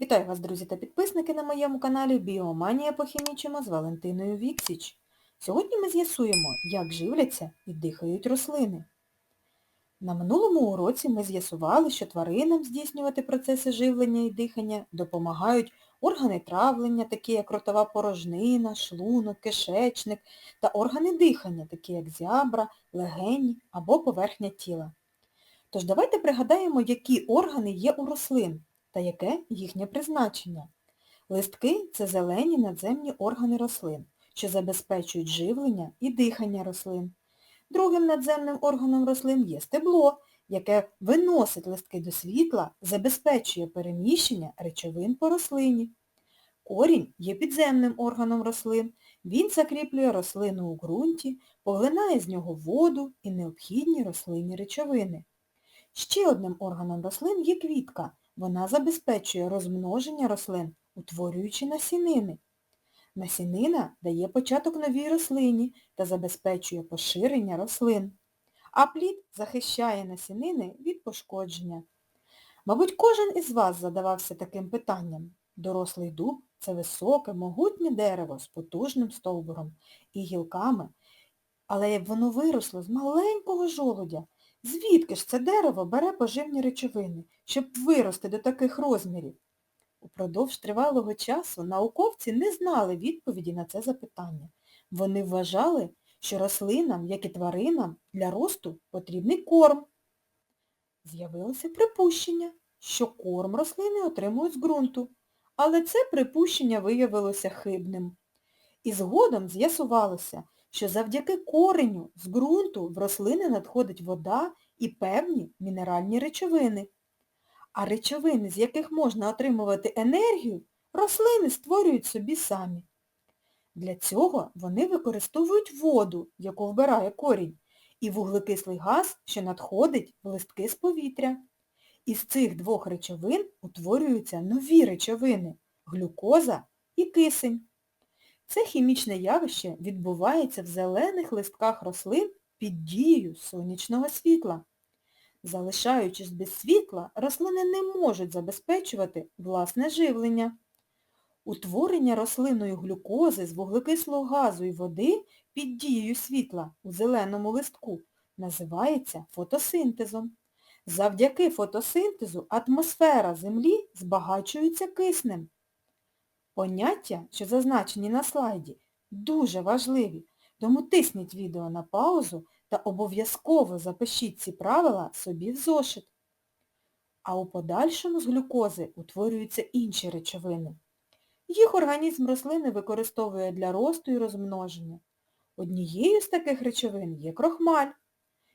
Вітаю вас, друзі та підписники на моєму каналі Біоманія похімічимо з Валентиною Віксіч. Сьогодні ми з'ясуємо, як живляться і дихають рослини. На минулому уроці ми з'ясували, що тваринам здійснювати процеси живлення і дихання допомагають органи травлення, такі як ротова порожнина, шлунок, кишечник, та органи дихання, такі як зябра, легені або поверхня тіла. Тож давайте пригадаємо, які органи є у рослин та яке їхнє призначення. Листки це зелені надземні органи рослин, що забезпечують живлення і дихання рослин. Другим надземним органом рослин є стебло, яке виносить листки до світла, забезпечує переміщення речовин по рослині. Корінь є підземним органом рослин. Він закріплює рослину у ґрунті, поглинає з нього воду і необхідні рослинні речовини. Ще одним органом рослин є квітка. Вона забезпечує розмноження рослин, утворюючи насінини. Насінина дає початок новій рослині та забезпечує поширення рослин. А плід захищає насінини від пошкодження. Мабуть, кожен із вас задавався таким питанням. Дорослий дуб це високе, могутнє дерево з потужним стовбуром і гілками, але воно виросло з маленького жолудя. Звідки ж це дерево бере поживні речовини, щоб вирости до таких розмірів? Упродовж тривалого часу науковці не знали відповіді на це запитання. Вони вважали, що рослинам, як і тваринам, для росту потрібний корм. З'явилося припущення, що корм рослини отримують з ґрунту, але це припущення виявилося хибним. І згодом з'ясувалося, що завдяки кореню з ґрунту в рослини надходить вода і певні мінеральні речовини. А речовини, з яких можна отримувати енергію, рослини створюють собі самі. Для цього вони використовують воду, яку вбирає корінь, і вуглекислий газ, що надходить в листки з повітря. Із цих двох речовин утворюються нові речовини глюкоза і кисень. Це хімічне явище відбувається в зелених листках рослин під дією сонячного світла. Залишаючись без світла, рослини не можуть забезпечувати власне живлення. Утворення рослиною глюкози з вуглекислого газу і води під дією світла у зеленому листку називається фотосинтезом. Завдяки фотосинтезу атмосфера Землі збагачується киснем. Поняття, що зазначені на слайді, дуже важливі, тому тисніть відео на паузу та обов'язково запишіть ці правила собі в зошит. А у подальшому з глюкози утворюються інші речовини. Їх організм рослини використовує для росту і розмноження. Однією з таких речовин є крохмаль.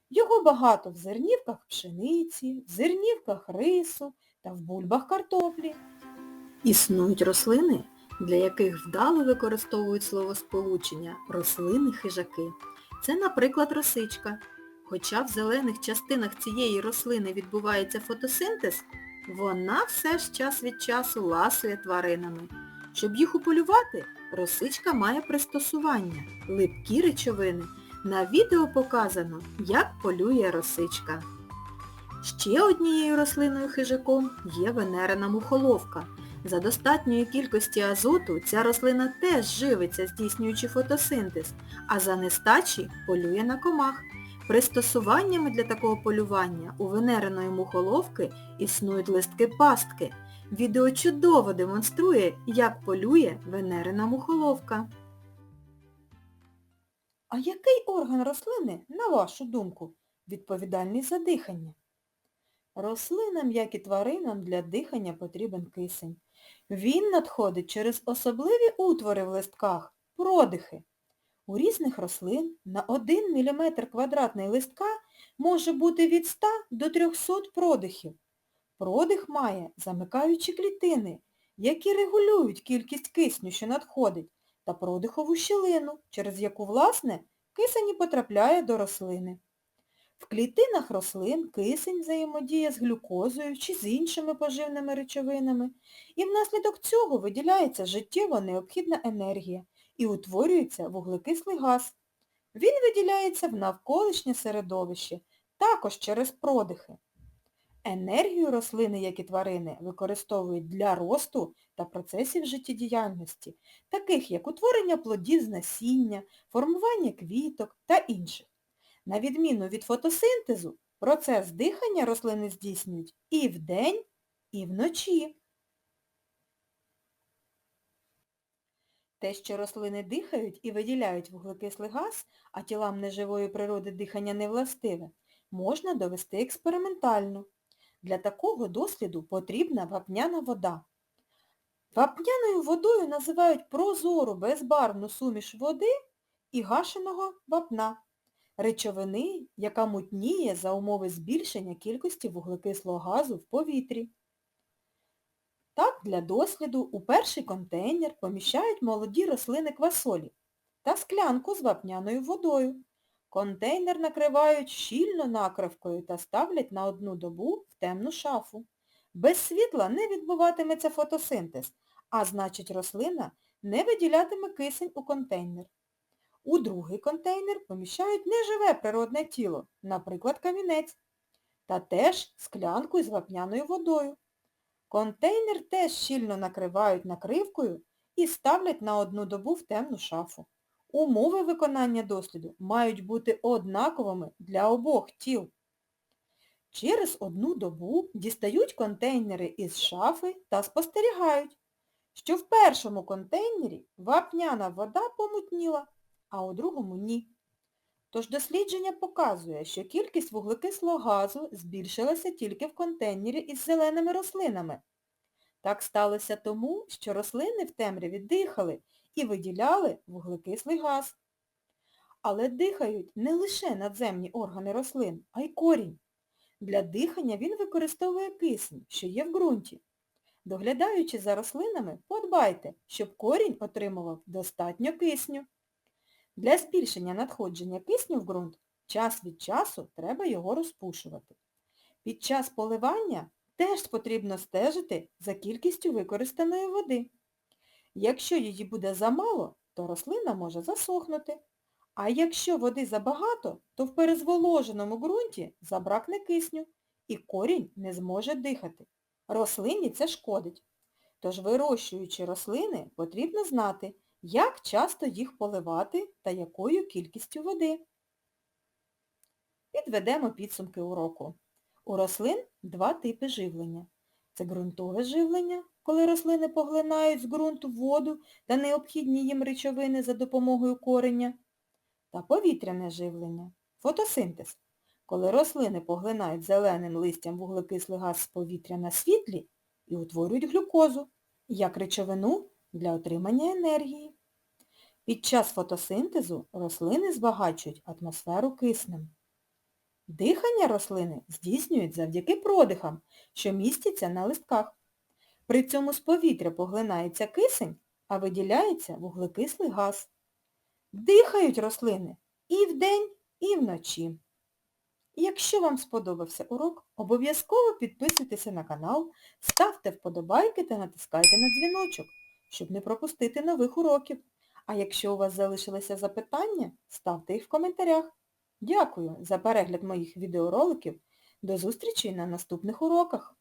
Його багато в зернівках пшениці, в зернівках рису та в бульбах картоплі. Існують рослини, для яких вдало використовують словосполучення рослини-хижаки. Це, наприклад, росичка. Хоча в зелених частинах цієї рослини відбувається фотосинтез, вона все ж час від часу ласує тваринами. Щоб їх уполювати, росичка має пристосування, липкі речовини. На відео показано, як полює росичка. Ще однією рослиною хижаком є венерина мухоловка. За достатньої кількості азоту ця рослина теж живиться, здійснюючи фотосинтез, а за нестачі полює на комах. Пристосуваннями для такого полювання у венериної мухоловки існують листки пастки. Відео чудово демонструє, як полює венерина мухоловка. А який орган рослини, на вашу думку, відповідальний за дихання? Рослинам, як і тваринам, для дихання потрібен кисень. Він надходить через особливі утвори в листках – продихи. У різних рослин на 1 мм квадратний листка може бути від 100 до 300 продихів. Продих має замикаючі клітини, які регулюють кількість кисню, що надходить, та продихову щілину, через яку, власне, кисень потрапляє до рослини. В клітинах рослин кисень взаємодіє з глюкозою чи з іншими поживними речовинами, і внаслідок цього виділяється життєво необхідна енергія і утворюється вуглекислий газ. Він виділяється в навколишнє середовище, також через продихи. Енергію рослини, як і тварини, використовують для росту та процесів життєдіяльності, таких як утворення плодів з насіння, формування квіток та інших. На відміну від фотосинтезу, процес дихання рослини здійснюють і вдень, і вночі. Те, що рослини дихають і виділяють вуглекислий газ, а тілам неживої природи дихання не властиве, можна довести експериментально. Для такого досліду потрібна вапняна вода. Вапняною водою називають прозору безбарвну суміш води і гашеного вапна, речовини, яка мутніє за умови збільшення кількості вуглекислого газу в повітрі. Так, для досліду у перший контейнер поміщають молоді рослини квасолі та склянку з вапняною водою. Контейнер накривають щільно накривкою та ставлять на одну добу в темну шафу. Без світла не відбуватиметься фотосинтез, а значить рослина не виділятиме кисень у контейнер. У другий контейнер поміщають неживе природне тіло, наприклад, камінець, та теж склянку з вапняною водою. Контейнер теж щільно накривають накривкою і ставлять на одну добу в темну шафу. Умови виконання досліду мають бути однаковими для обох тіл. Через одну добу дістають контейнери із шафи та спостерігають, що в першому контейнері вапняна вода помутніла, а у другому ні. Тож дослідження показує, що кількість вуглекислого газу збільшилася тільки в контейнері із зеленими рослинами. Так сталося тому, що рослини в темряві дихали і виділяли вуглекислий газ. Але дихають не лише надземні органи рослин, а й корінь. Для дихання він використовує кисень, що є в ґрунті. Доглядаючи за рослинами, подбайте, щоб корінь отримував достатньо кисню. Для збільшення надходження кисню в ґрунт час від часу треба його розпушувати. Під час поливання теж потрібно стежити за кількістю використаної води. Якщо її буде замало, то рослина може засохнути. А якщо води забагато, то в перезволоженому ґрунті забракне кисню і корінь не зможе дихати. Рослині це шкодить. Тож вирощуючи рослини, потрібно знати, як часто їх поливати та якою кількістю води. Підведемо підсумки уроку. У рослин два типи живлення. Це ґрунтове живлення, коли рослини поглинають з ґрунту воду та необхідні їм речовини за допомогою кореня, та повітряне живлення фотосинтез, коли рослини поглинають зеленим листям вуглекислий газ з повітря на світлі і утворюють глюкозу, як речовину для отримання енергії. Під час фотосинтезу рослини збагачують атмосферу киснем. Дихання рослини здійснюють завдяки продихам, що містяться на листках. При цьому з повітря поглинається кисень, а виділяється вуглекислий газ. Дихають рослини і вдень, і вночі. Якщо вам сподобався урок, обов'язково підписуйтеся на канал, ставте вподобайки та натискайте на дзвіночок, щоб не пропустити нових уроків. А якщо у вас залишилися запитання, ставте їх в коментарях. Дякую за перегляд моїх відеороликів. До зустрічі на наступних уроках!